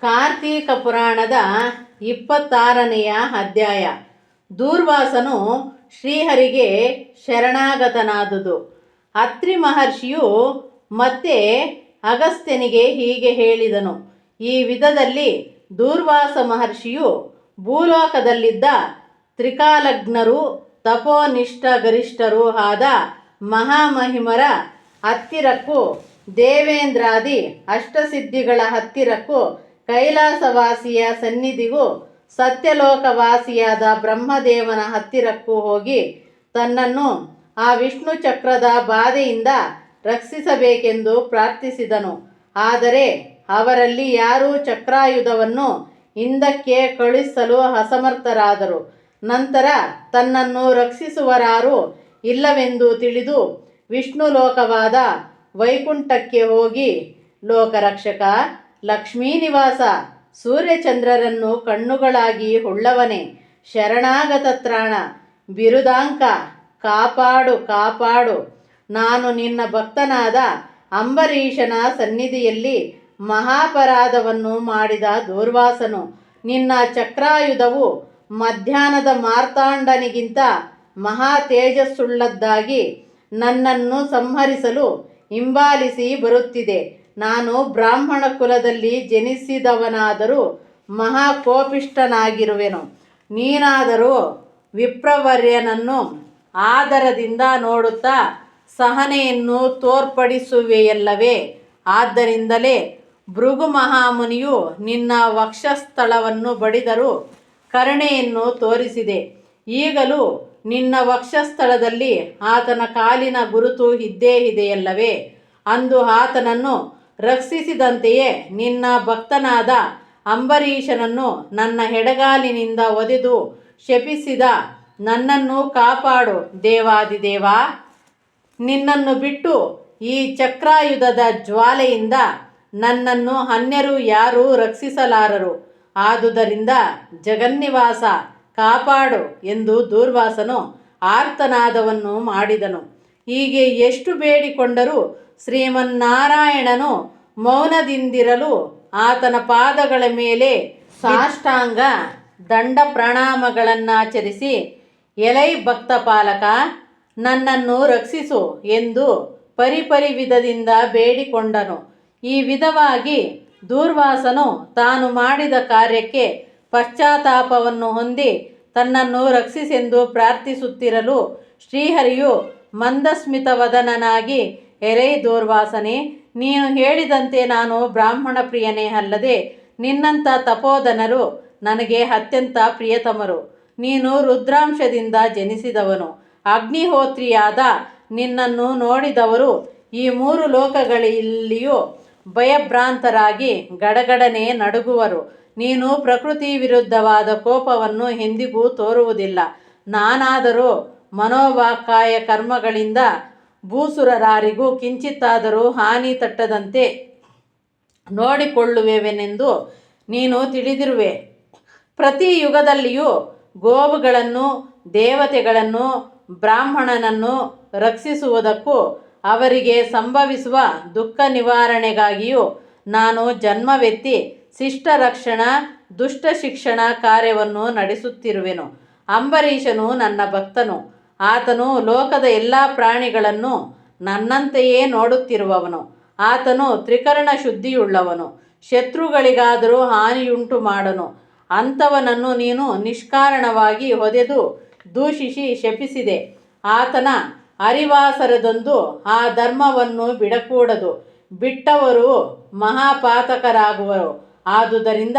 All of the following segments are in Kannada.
ಕಾರ್ತೀಕ ಪುರಾಣದ ಇಪ್ಪತ್ತಾರನೆಯ ಅಧ್ಯಾಯ. ದೂರ್ವಾಸನು ಶ್ರೀಹರಿಗೆ ಶರಣಾಗತನಾದುದು. ಅತ್ರಿ ಮಹರ್ಷಿಯು ಮತ್ತೆ ಅಗಸ್ತ್ಯನಿಗೆ ಹೀಗೆ ಹೇಳಿದನು. ಈ ವಿಧದಲ್ಲಿ ದೂರ್ವಾಸ ಮಹರ್ಷಿಯು ಭೂಲೋಕದಲ್ಲಿದ್ದ ತ್ರಿಕಾಲಜ್ಞರು ತಪೋನಿಷ್ಠ ಗರಿಷ್ಠರೂ ಆದ ಮಹಾಮಹಿಮರ ಹತ್ತಿರಕ್ಕೂ ದೇವೇಂದ್ರಾದಿ ಅಷ್ಟಸಿದ್ಧಿಗಳ ಹತ್ತಿರಕ್ಕೂ ಕೈಲಾಸವಾಸಿಯ ಸನ್ನಿಧಿಗೂ ಸತ್ಯಲೋಕವಾಸಿಯಾದ ಬ್ರಹ್ಮದೇವನ ಹತ್ತಿರಕ್ಕೂ ಹೋಗಿ ತನ್ನನ್ನು ಆ ವಿಷ್ಣು ಚಕ್ರದ ಬಾಧೆಯಿಂದ ರಕ್ಷಿಸಬೇಕೆಂದು ಪ್ರಾರ್ಥಿಸಿದನು. ಆದರೆ ಅವರಲ್ಲಿ ಯಾರೂ ಚಕ್ರಾಯುಧವನ್ನು ಹಿಂದಕ್ಕೆ ಕಳುಹಿಸಲು ಅಸಮರ್ಥರಾದರು. ನಂತರ ತನ್ನನ್ನು ರಕ್ಷಿಸುವರಾರು ಇಲ್ಲವೆಂದು ತಿಳಿದು ವಿಷ್ಣು ಲೋಕವಾದ ವೈಕುಂಠಕ್ಕೆ ಹೋಗಿ, ಲೋಕರಕ್ಷಕ ಲಕ್ಷ್ಮೀ ನಿವಾಸ. ಸೂರ್ಯಚಂದ್ರರನ್ನು ಕಣ್ಣುಗಳಾಗಿ ಹೊಳ್ಳವನೆ ಶರಣಾಗತ ತ್ರಾಣ. ಬಿರುದಾಂಕ. ಕಾಪಾಡು ಕಾಪಾಡು. ನಾನು ನಿನ್ನ ಭಕ್ತನಾದ ಅಂಬರೀಷನ ಸನ್ನಿಧಿಯಲ್ಲಿ ಮಹಾಪರಾಧವನ್ನು ಮಾಡಿದ ದೂರ್ವಾಸನು. ನಿನ್ನ ಚಕ್ರಾಯುಧವು ಮಧ್ಯಾಹ್ನದ ಮಾರ್ತಾಂಡನಿಗಿಂತ ಮಹಾ ತೇಜಸ್ಸುಳ್ಳದ್ದಾಗಿ ನನ್ನನ್ನು ಸಂಹರಿಸಲು ಹಿಂಬಾಲಿಸಿ ಬರುತ್ತಿದೆ. ನಾನು ಬ್ರಾಹ್ಮಣ ಕುಲದಲ್ಲಿ ಜನಿಸಿದವನಾದರೂ ಮಹಾಕೋಪಿಷ್ಟನಾಗಿರುವೆನು ನೀನಾದರೂ ವಿಪ್ರವರ್ಯನನ್ನು ಆದರದಿಂದ ನೋಡುತ್ತಾ ಸಹನೆಯನ್ನು ತೋರ್ಪಡಿಸುವೆಯಲ್ಲವೇ? ಆದ್ದರಿಂದಲೇ ಭೃಗು ಮಹಾಮುನಿಯು ನಿನ್ನ ವಕ್ಷಸ್ಥಳವನ್ನು ಬಡಿದರೂ ಕರುಣೆಯನ್ನು ತೋರಿಸಿದೆ. ಈಗಲೂ ನಿನ್ನ ವಕ್ಷಸ್ಥಳದಲ್ಲಿ ಆತನ ಕಾಲಿನ ಗುರುತು ಇದ್ದೇ ಇದೆಯಲ್ಲವೇ? ಅಂದು ಆತನನ್ನು ರಕ್ಷಿಸಿದಂತೆಯೇ ನಿನ್ನ ಭಕ್ತನಾದ ಅಂಬರೀಷನನ್ನು ನನ್ನ ಎಡಗಾಲಿನಿಂದ ಒದೆದು ಶಪಿಸಿದ ನನ್ನನ್ನು ಕಾಪಾಡು ದೇವಾದಿದೇವ. ನಿನ್ನನ್ನು ಬಿಟ್ಟು ಈ ಚಕ್ರಾಯುಧದ ಜ್ವಾಲೆಯಿಂದ ನನ್ನನ್ನು ಅನ್ಯರು ಯಾರೂ ರಕ್ಷಿಸಲಾರರು. ಆದುದರಿಂದ ಜಗನ್ನಿವಾಸ ಕಾಪಾಡು ಎಂದು ದೂರ್ವಾಸನು ಆರ್ತನಾದವನ್ನು ಮಾಡಿದನು. ಹೀಗೆ ಎಷ್ಟು ಬೇಡಿಕೊಂಡರೂ ಶ್ರೀಮನ್ನಾರಾಯಣನು ಮೌನದಿಂದಿರಲು ಆತನ ಪಾದಗಳ ಮೇಲೆ ಸಾಷ್ಟಾಂಗ ದಂಡ ಪ್ರಣಾಮಗಳನ್ನಾಚರಿಸಿ, ಎಲೈ ಭಕ್ತ ಪಾಲಕ, ನನ್ನನ್ನು ರಕ್ಷಿಸು ಎಂದು ಪರಿಪರಿ ವಿಧದಿಂದ ಬೇಡಿಕೊಂಡನು. ಈ ವಿಧವಾಗಿ ದೂರ್ವಾಸನು ತಾನು ಮಾಡಿದ ಕಾರ್ಯಕ್ಕೆ ಪಶ್ಚಾತ್ತಾಪವನ್ನು ಹೊಂದಿ ತನ್ನನ್ನು ರಕ್ಷಿಸೆಂದು ಪ್ರಾರ್ಥಿಸುತ್ತಿರಲು ಶ್ರೀಹರಿಯು ಮಂದಸ್ಮಿತವದನನಾಗಿ ಎರೈ ದೂರ್ವಾಸನೆ, ನೀನು ಹೇಳಿದಂತೆ ನಾನು ಬ್ರಾಹ್ಮಣ ಪ್ರಿಯನೇ ಅಲ್ಲದೆ ನಿನ್ನಂಥ ತಪೋಧನರು ನನಗೆ ಅತ್ಯಂತ ಪ್ರಿಯತಮರು. ನೀನು ರುದ್ರಾಂಶದಿಂದ ಜನಿಸಿದವನು. ಅಗ್ನಿಹೋತ್ರಿಯಾದ ನಿನ್ನನ್ನು ನೋಡಿದವರು ಈ ಮೂರು ಲೋಕಗಳಲ್ಲಿಯೂ ಭಯಭ್ರಾಂತರಾಗಿ ಗಡಗಡನೆ ನಡುಗುವರು. ನೀನು ಪ್ರಕೃತಿ ವಿರುದ್ಧವಾದ ಕೋಪವನ್ನು ಎಂದಿಗೂ ತೋರುವುದಿಲ್ಲ. ನಾನಾದರೂ ಮನೋವಾಕಾಯ ಕರ್ಮಗಳಿಂದ ಭೂಸುರರಾರಿಗೂ ಕಿಂಚಿತ್ತಾದರೂ ಹಾನಿ ತಟ್ಟದಂತೆ ನೋಡಿಕೊಳ್ಳುವೆವೆನೆಂದು ನೀನು ತಿಳಿದಿರುವೆ. ಪ್ರತಿ ಯುಗದಲ್ಲಿಯೂ ಗೋವುಗಳನ್ನು, ದೇವತೆಗಳನ್ನು, ಬ್ರಾಹ್ಮಣನನ್ನು ರಕ್ಷಿಸುವುದಕ್ಕೂ ಅವರಿಗೆ ಸಂಭವಿಸುವ ದುಃಖ ನಿವಾರಣೆಗಾಗಿಯೂ ನಾನು ಜನ್ಮವೆತ್ತಿ ಶಿಷ್ಟ ರಕ್ಷಣ ದುಷ್ಟ ಶಿಕ್ಷಣ ಕಾರ್ಯವನ್ನು ನಡೆಸುತ್ತಿರುವೆನು. ಅಂಬರೀಷನು ನನ್ನ ಭಕ್ತನು. ಆತನು ಲೋಕದ ಎಲ್ಲ ಪ್ರಾಣಿಗಳನ್ನು ನನ್ನಂತೆಯೇ ನೋಡುತ್ತಿರುವವನು. ಆತನು ತ್ರಿಕರಣ ಶುದ್ಧಿಯುಳ್ಳವನು. ಶತ್ರುಗಳಿಗಾದರೂ ಹಾನಿಯುಂಟು ಮಾಡನು. ಅಂಥವನನ್ನು ನೀನು ನಿಷ್ಕಾರಣವಾಗಿ ಹೊದೆದು ದೂಷಿಸಿ ಶಪಿಸಿದೆ. ಆತನ ಅರಿವಾಸರದಂದು ಆ ಧರ್ಮವನ್ನು ಬಿಡಕೂಡದು. ಬಿಟ್ಟವರು ಮಹಾಪಾತಕರಾಗುವರು. ಆದುದರಿಂದ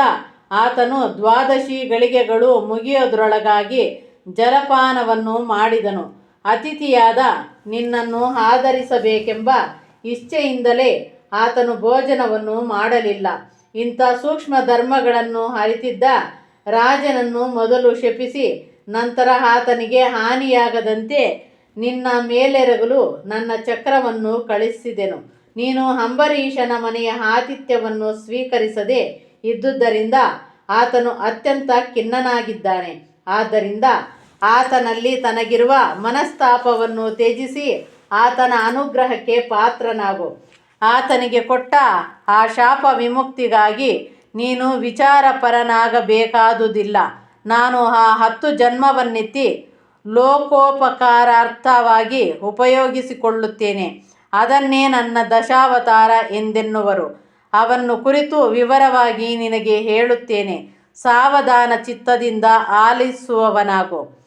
ಆತನು ದ್ವಾದಶಿ ಗಳಿಗೆಗಳು ಮುಗಿಯೋದ್ರೊಳಗಾಗಿ ಜಲಪಾನವನ್ನು ಮಾಡಿದನು. ಅತಿಥಿಯಾದ, ನಿನ್ನನ್ನು ಆಧರಿಸಬೇಕೆಂಬ ಇಚ್ಛೆಯಿಂದಲೇ ಆತನು ಭೋಜನವನ್ನು ಮಾಡಲಿಲ್ಲ. ಇಂಥ ಸೂಕ್ಷ್ಮ ಧರ್ಮಗಳನ್ನು ಅರಿತಿದ್ದ ರಾಜನನ್ನು ಮೊದಲು ಶಪಿಸಿ, ನಂತರ ಆತನಿಗೆ ಹಾನಿಯಾಗದಂತೆ ನಿನ್ನ ಮೇಲೆರಗಲು ನನ್ನ ಚಕ್ರವನ್ನು ಕಳಿಸಿದೆನು. ನೀನು ಅಂಬರೀಷನ ಮನೆಯ ಆತಿಥ್ಯವನ್ನು ಸ್ವೀಕರಿಸದೆ ಇದ್ದುದರಿಂದ ಆತನು ಅತ್ಯಂತ ಖಿನ್ನನಾಗಿದ್ದಾನೆ. ಆದ್ದರಿಂದ ಆತನಲ್ಲಿ ತನಗಿರುವ ಮನಸ್ತಾಪವನ್ನು ತ್ಯಜಿಸಿ ಆತನ ಅನುಗ್ರಹಕ್ಕೆ ಪಾತ್ರನಾಗು. ಆತನಿಗೆ ಕೊಟ್ಟ ಆ ಶಾಪ ವಿಮುಕ್ತಿಗಾಗಿ ನೀನು ವಿಚಾರಪರನಾಗಬೇಕಾದುದಿಲ್ಲ. ನಾನು ಆ ಹತ್ತು ಜನ್ಮವನ್ನೆತ್ತಿ ಲೋಕೋಪಕಾರಾರ್ಥವಾಗಿ ಉಪಯೋಗಿಸಿಕೊಳ್ಳುತ್ತೇನೆ. ಅದನ್ನೇ ನನ್ನ ದಶಾವತಾರ ಎಂದೆನ್ನುವರು. ಅವನ್ನು ಕುರಿತು ವಿವರವಾಗಿ ನಿನಗೆ ಹೇಳುತ್ತೇನೆ. ಸಾವಧಾನ ಚಿತ್ತದಿಂದ ಆಲಿಸುವವನಾಗು.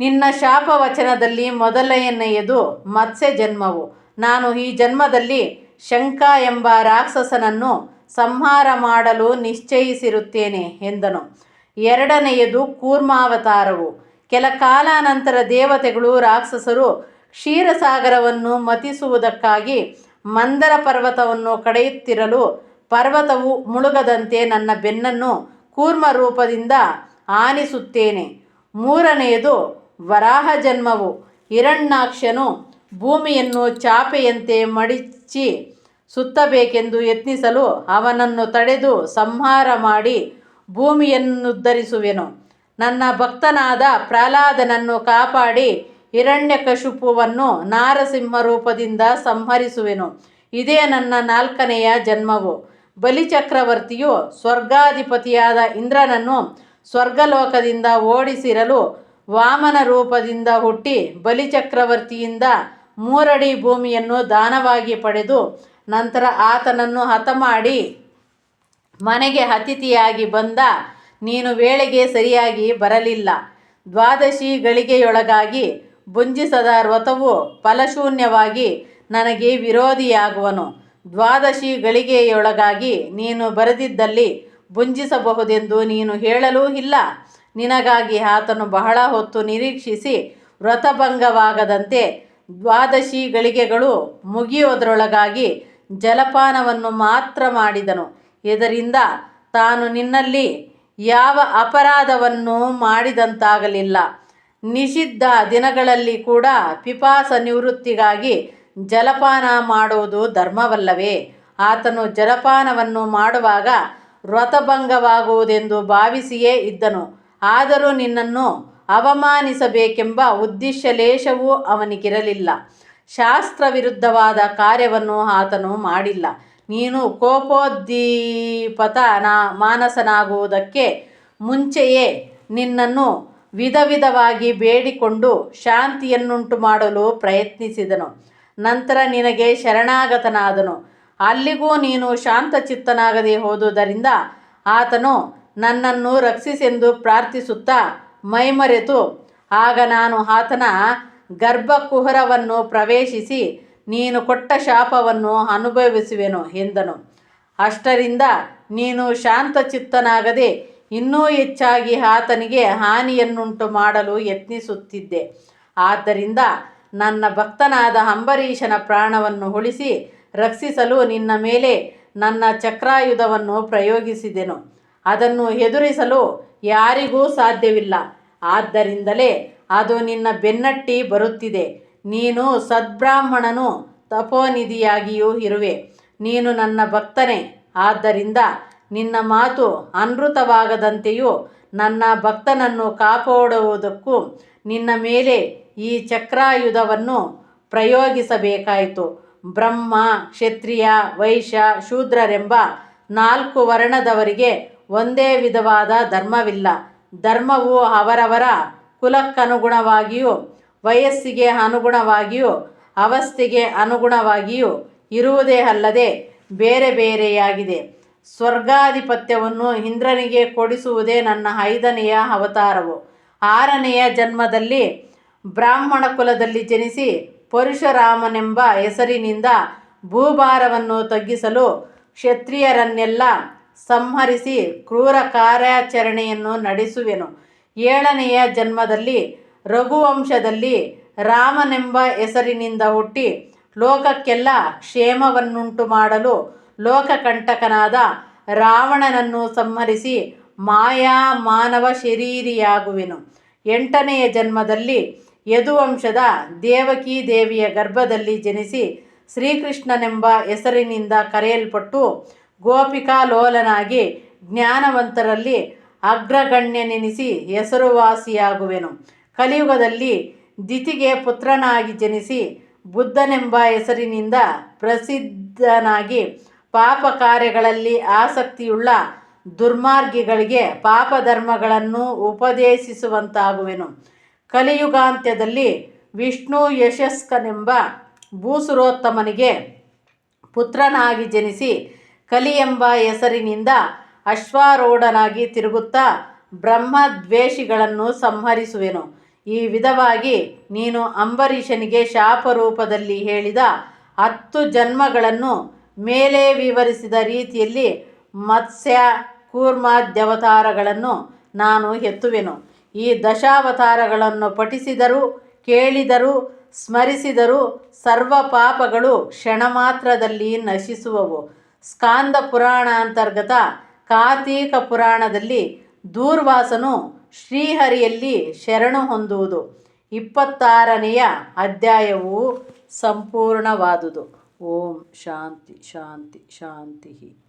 ನಿನ್ನ ಶಾಪವಚನದಲ್ಲಿ ಮೊದಲನೆಯದು ಮತ್ಸ್ಯ ಜನ್ಮವು ನಾನು ಈ ಜನ್ಮದಲ್ಲಿ ಶಂಕ ಎಂಬ ರಾಕ್ಷಸನನ್ನು ಸಂಹಾರ ಮಾಡಲು ನಿಶ್ಚಯಿಸಿರುತ್ತೇನೆ ಎಂದನು. ಎರಡನೆಯದು ಕೂರ್ಮಾವತಾರವು. ಕೆಲ ಕಾಲಾನಂತರ ದೇವತೆಗಳು ರಾಕ್ಷಸರು ಕ್ಷೀರಸಾಗರವನ್ನು ಮತಿಸುವುದಕ್ಕಾಗಿ ಮಂದರ ಪರ್ವತವನ್ನು ಕಡೆಯುತ್ತಿರಲು ಪರ್ವತವು ಮುಳುಗದಂತೆ ನನ್ನ ಬೆನ್ನನ್ನು ಕೂರ್ಮ ರೂಪದಿಂದ ಆನಿಸುತ್ತೇನೆ. ಮೂರನೆಯದು ವರಾಹ ಜನ್ಮವು ಹಿರಣ್ಯಾಕ್ಷನು ಭೂಮಿಯನ್ನು ಚಾಪೆಯಂತೆ ಮಡಿಚಿ ಸುತ್ತಬೇಕೆಂದು ಯತ್ನಿಸಲು ಅವನನ್ನು ತಡೆದು ಸಂಹಾರ ಮಾಡಿ ಭೂಮಿಯನ್ನುದ್ಧರಿಸುವೆನು. ನನ್ನ ಭಕ್ತನಾದ ಪ್ರಹ್ಲಾದನನ್ನು ಕಾಪಾಡಿ ಹಿರಣ್ಯಕಶುಪುವನ್ನು ನಾರಸಿಂಹ ರೂಪದಿಂದ ಸಂಹರಿಸುವೆನು. ಇದೇ ನನ್ನ ನಾಲ್ಕನೆಯ ಜನ್ಮವು. ಬಲಿಚಕ್ರವರ್ತಿಯು ಸ್ವರ್ಗಾಧಿಪತಿಯಾದ ಇಂದ್ರನನ್ನು ಸ್ವರ್ಗಲೋಕದಿಂದ ಓಡಿಸಿರಲು ವಾಮನ ರೂಪದಿಂದ ಹುಟ್ಟಿ ಬಲಿಚಕ್ರವರ್ತಿಯಿಂದ ಮೂರಡಿ ಭೂಮಿಯನ್ನು ದಾನವಾಗಿ ಪಡೆದು ನಂತರ ಆತನನ್ನು ಹತಮಾಡಿ ಮನೆಗೆ ಅತಿಥಿಯಾಗಿ ಬಂದ, ನೀನು ವೇಳೆಗೆ ಸರಿಯಾಗಿ ಬರಲಿಲ್ಲ. ದ್ವಾದಶಿ ಗಳಿಗೆಯೊಳಗಾಗಿ ಬುಂಜಿಸದ ವ್ರತವು ಫಲಶೂನ್ಯವಾಗಿ ನನಗೆ ವಿರೋಧಿಯಾಗುವನು. ದ್ವಾದಶಿ ಗಳಿಗೆಯೊಳಗಾಗಿ ನೀನು ಬರೆದಿದ್ದಲ್ಲಿ ಬುಂಜಿಸಬಹುದೆಂದು ನೀನು ಹೇಳಲೂ ಇಲ್ಲ. ನಿನಗಾಗಿ ಆತನು ಬಹಳ ಹೊತ್ತು ನಿರೀಕ್ಷಿಸಿ ವ್ರತಭಂಗವಾಗದಂತೆ ದ್ವಾದಶಿ ಗಳಿಗೆಗಳು ಮುಗಿಯೋದರೊಳಗಾಗಿ ಜಲಪಾನವನ್ನು ಮಾತ್ರ ಮಾಡಿದನು. ಇದರಿಂದ ತಾನು ನಿನ್ನಲ್ಲಿ ಯಾವ ಅಪರಾಧವನ್ನು ಮಾಡಿದಂತಾಗಲಿಲ್ಲ. ನಿಷಿದ್ಧ ದಿನಗಳಲ್ಲಿ ಕೂಡ ಪಿಪಾಸ ನಿವೃತ್ತಿಗಾಗಿ ಜಲಪಾನ ಮಾಡುವುದು ಧರ್ಮವಲ್ಲವೇ? ಆತನು ಜಲಪಾನವನ್ನು ಮಾಡುವಾಗ ವ್ರತಭಂಗವಾಗುವುದೆಂದು ಭಾವಿಸಿಯೇ ಇದ್ದನು. ಆದರೂ ನಿನ್ನನ್ನು ಅವಮಾನಿಸಬೇಕೆಂಬ ಉದ್ದೇಶ ಲೇಷವೂ ಅವನಿಗಿರಲಿಲ್ಲ. ಶಾಸ್ತ್ರ ವಿರುದ್ಧವಾದ ಕಾರ್ಯವನ್ನು ಆತನು ಮಾಡಿಲ್ಲ. ನೀನು ಕೋಪೋದ್ದೀಪತ ನಾ ಮಾನಸನಾಗುವುದಕ್ಕೆ ಮುಂಚೆಯೇ ನಿನ್ನನ್ನು ವಿಧ ವಿಧವಾಗಿ ಬೇಡಿಕೊಂಡು ಶಾಂತಿಯನ್ನುಂಟು ಮಾಡಲು ಪ್ರಯತ್ನಿಸಿದನು. ನಂತರ ನಿನಗೆ ಶರಣಾಗತನಾದನು. ಅಲ್ಲಿಗೂ ನೀನು ಶಾಂತಚಿತ್ತನಾಗದೆ ಹೋದುದರಿಂದ ಆತನು ನನ್ನನ್ನು ರಕ್ಷಿಸೆಂದು ಪ್ರಾರ್ಥಿಸುತ್ತಾ ಮೈಮರೆತು, ಆಗ ನಾನು ಆತನ ಗರ್ಭಕುಹರವನ್ನು ಪ್ರವೇಶಿಸಿ ನೀನು ಕೊಟ್ಟ ಶಾಪವನ್ನು ಅನುಭವಿಸುವೆನು ಎಂದನು. ಅಷ್ಟರಿಂದ ನೀನು ಶಾಂತಚಿತ್ತನಾಗದೆ ಇನ್ನೂ ಹೆಚ್ಚಾಗಿ ಆತನಿಗೆ ಹಾನಿಯನ್ನುಂಟು ಮಾಡಲು ಯತ್ನಿಸುತ್ತಿದ್ದೆ. ಆದ್ದರಿಂದ ನನ್ನ ಭಕ್ತನಾದ ಅಂಬರೀಷನ ಪ್ರಾಣವನ್ನು ಉಳಿಸಿ ರಕ್ಷಿಸಲು ನಿನ್ನ ಮೇಲೆ ನನ್ನ ಚಕ್ರಾಯುಧವನ್ನು ಪ್ರಯೋಗಿಸಿದೆನು. ಅದನ್ನು ಎದುರಿಸಲು ಯಾರಿಗೂ ಸಾಧ್ಯವಿಲ್ಲ. ಆದ್ದರಿಂದಲೇ ಅದು ನಿನ್ನ ಬೆನ್ನಟ್ಟಿ ಬರುತ್ತಿದೆ. ನೀನು ಸದ್ಬ್ರಾಹ್ಮಣನು, ತಪೋನಿಧಿಯಾಗಿಯೂ ಇರುವೆ. ನೀನು ನನ್ನ ಭಕ್ತನೇ. ಆದ್ದರಿಂದ ನಿನ್ನ ಮಾತು ಅನೃತವಾಗದಂತೆಯೂ ನನ್ನ ಭಕ್ತನನ್ನು ಕಾಪಾಡುವುದಕ್ಕೂ ನಿನ್ನ ಮೇಲೆ ಈ ಚಕ್ರಾಯುಧವನ್ನು ಪ್ರಯೋಗಿಸಬೇಕಾಯಿತು. ಬ್ರಹ್ಮ, ಕ್ಷತ್ರಿಯ, ವೈಶ್ಯ, ಶೂದ್ರರೆಂಬ ನಾಲ್ಕು ವರ್ಣದವರಿಗೆ ಒಂದೇ ವಿಧವಾದ ಧರ್ಮವಿಲ್ಲ. ಧರ್ಮವು ಅವರವರ ಕುಲಕ್ಕನುಗುಣವಾಗಿಯೂ, ವಯಸ್ಸಿಗೆ ಅನುಗುಣವಾಗಿಯೂ, ಅವಸ್ಥೆಗೆ ಅನುಗುಣವಾಗಿಯೂ ಇರುವುದೇ ಅಲ್ಲದೆ ಬೇರೆ ಬೇರೆಯಾಗಿದೆ. ಸ್ವರ್ಗಾಧಿಪತ್ಯವನ್ನು ಇಂದ್ರನಿಗೆ ಕೊಡಿಸುವುದೇ ನನ್ನ ಐದನೆಯ ಅವತಾರವು. ಆರನೆಯ ಜನ್ಮದಲ್ಲಿ ಬ್ರಾಹ್ಮಣ ಕುಲದಲ್ಲಿ ಜನಿಸಿ ಪರಶುರಾಮನೆಂಬ ಹೆಸರಿನಿಂದ ಭೂಭಾರವನ್ನು ತಗ್ಗಿಸಲು ಕ್ಷತ್ರಿಯರನ್ನೆಲ್ಲ ಸಂಹರಿಸಿ ಕ್ರೂರ ಕಾರ್ಯಾಚರಣೆಯನ್ನು ನಡೆಸುವೆನು. ಏಳನೆಯ ಜನ್ಮದಲ್ಲಿ ರಘುವಂಶದಲ್ಲಿ ರಾಮನೆಂಬ ಹೆಸರಿನಿಂದ ಹುಟ್ಟಿ ಲೋಕಕ್ಕೆಲ್ಲ ಕ್ಷೇಮವನ್ನುಂಟು ಮಾಡಲು ಲೋಕಕಂಟಕನಾದ ರಾವಣನನ್ನು ಸಂಹರಿಸಿ ಮಾಯಾ ಮಾನವ ಶರೀರಿಯಾಗುವೆನು. ಎಂಟನೆಯ ಜನ್ಮದಲ್ಲಿ ಯದುವಂಶದ ದೇವಕಿ ದೇವಿಯ ಗರ್ಭದಲ್ಲಿ ಜನಿಸಿ ಶ್ರೀಕೃಷ್ಣನೆಂಬ ಹೆಸರಿನಿಂದ ಕರೆಯಲ್ಪಟ್ಟು ಗೋಪಿಕಾಲೋಲನಾಗಿ ಜ್ಞಾನವಂತರಲ್ಲಿ ಅಗ್ರಗಣ್ಯನೆನಿಸಿ ಹೆಸರುವಾಸಿಯಾಗುವೆನು. ಕಲಿಯುಗದಲ್ಲಿ ದಿತಿಗೆ ಪುತ್ರನಾಗಿ ಜನಿಸಿ ಬುದ್ಧನೆಂಬ ಹೆಸರಿನಿಂದ ಪ್ರಸಿದ್ಧನಾಗಿ ಪಾಪ ಕಾರ್ಯಗಳಲ್ಲಿ ಆಸಕ್ತಿಯುಳ್ಳ ದುರ್ಮಾರ್ಗಿಗಳಿಗೆ ಪಾಪಧರ್ಮಗಳನ್ನು ಉಪದೇಶಿಸುವಂತಾಗುವೆನು. ಕಲಿಯುಗಾಂತ್ಯದಲ್ಲಿ ವಿಷ್ಣು ಯಶಸ್ಕನೆಂಬ ಭೂಸುರೋತ್ತಮನಿಗೆ ಪುತ್ರನಾಗಿ ಜನಿಸಿ ಕಲಿ ಎಂಬ ಹೆಸರಿನಿಂದ ಅಶ್ವಾರೂಢನಾಗಿ ತಿರುಗುತ್ತಾ ಬ್ರಹ್ಮದ್ವೇಷಿಗಳನ್ನು ಸಂಹರಿಸುವೆನು. ಈ ವಿಧವಾಗಿ ನೀನು ಅಂಬರೀಷನಿಗೆ ಶಾಪರೂಪದಲ್ಲಿ ಹೇಳಿದ ಹತ್ತು ಜನ್ಮಗಳನ್ನು ಮೇಲೆ ವಿವರಿಸಿದ ರೀತಿಯಲ್ಲಿ ಮತ್ಸ್ಯ ಕೂರ್ಮಾದ್ಯವತಾರಗಳನ್ನು ನಾನು ಎತ್ತುವೆನು. ಈ ದಶಾವತಾರಗಳನ್ನು ಪಠಿಸಿದರು, ಕೇಳಿದರು, ಸ್ಮರಿಸಿದರು ಸರ್ವ ಪಾಪಗಳು ಕ್ಷಣ ಮಾತ್ರದಲ್ಲಿ ನಶಿಸುವವು. ಸ್ಕಾಂದ ಪುರಾಣ ಅಂತರ್ಗತ ಕಾರ್ತೀಕ ಪುರಾಣದಲ್ಲಿ ದೂರ್ವಾಸನು ಶ್ರೀಹರಿಯಲ್ಲಿ ಶರಣು ಹೊಂದುವುದು. ಇಪ್ಪತ್ತಾರನೆಯ ಅಧ್ಯಾಯವು ಸಂಪೂರ್ಣವಾದುದು. ಓಂ ಶಾಂತಿ ಶಾಂತಿ ಶಾಂತಿ